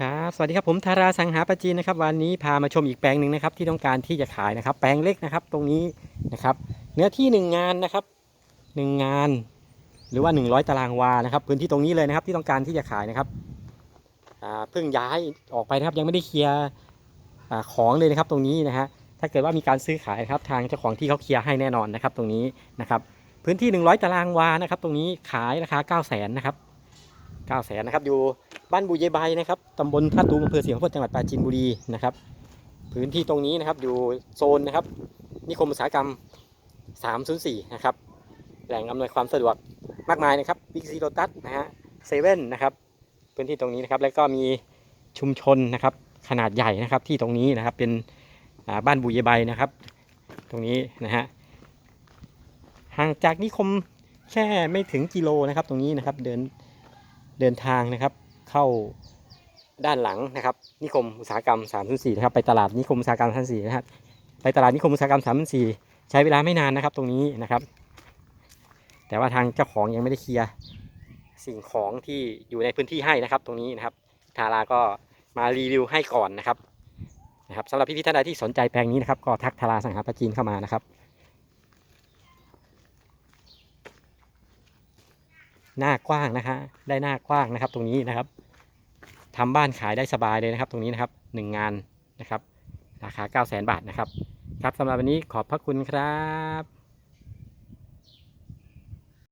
ครับสวัสดีครับผมธาราสังหาปจีนนะครับวันนี้พามาชมอีกแปลงหนึ่งนะครับที่ต้องการที่จะขายนะครับ แปลงเล็กนะครับตรงนี้นะครับ เนื้อที่หนึ่งงานนะครับหนึ่งงาน หรือว่า 100 ตารางวานะครับ พื้นที่ตรงนี้เลยนะครับที่ต้องการที่จะขายนะครับเพิ่งย้ายออกไปนะครับยังไม่ได้เคลียร์ของเลยนะครับตรงนี้นะฮะถ้าเกิดว่ามีการซื้อขายครับทางเจ้าของที่เขาเคลียร์ให้แน่นอนนะครับตรงนี้นะครับพื้นที่ 100 ตารางวานะครับตรงนี้ขายราคา 9 0 0 0 0นนะครับ 9 0 0 0 0นะครับ อยู่บ้านบุยายใบนะครับตำบลท่าตูมอำเภอเสียงพดจังหวัดปราจีนบุรีนะครับ พื้นที่ตรงนี้นะครับอยู่โซนนะครับ นิคมอุตสาหกรรม 304 นะครับ แหล่งอำนวยความสะดวกมากมายนะครับบิ๊กซีโ t ตัสนะฮะเซเว่นนะครับ พื้นที่ตรงนี้นะครับ แล้วก็มีชุมชนนะครับ ขนาดใหญ่นะครับที่ตรงนี้นะครับเป็นบ้านบุยายใบนะครับ ตรงนี้นะฮะห่างจากนิคมแค่ไม่ถึงกิโลนะครับ ตรงนี้นะครับเดิน เดินทางนะครับ เข้าด้านหลังนะครับ นิคมอุตสาหกรรม304นะครับไปตลาดนิคมอุตสาหกรรม304นะครับไปตลาดนิคมอุตสาหกรรม304ใช้เวลาไม่นานนะครับตรงนี้นะครับ แต่ว่าทางเจ้าของยังไม่ได้เคลียร์สิ่งของที่อยู่ในพื้นที่ให้นะครับ ตรงนี้นะครับ ทาราก็มารีวิวให้ก่อนนะครับนะครับสำหรับพี่ๆท่านใดที่สนใจแปลงนี้นะครับ ก็ทักทาราสังหารปจีนเข้ามานะครับ หน้ากว้างนะคะได้หน้ากว้างนะครับ ตรงนี้นะครับทำบ้านขายได้สบายเลยนะครับ ตรงนี้นะครับหนึ่งงานนะครับ ราคา9 0 0 0 0 0 บาทนะครับ ครับสำหรับวันนี้ขอบพระคุณครับ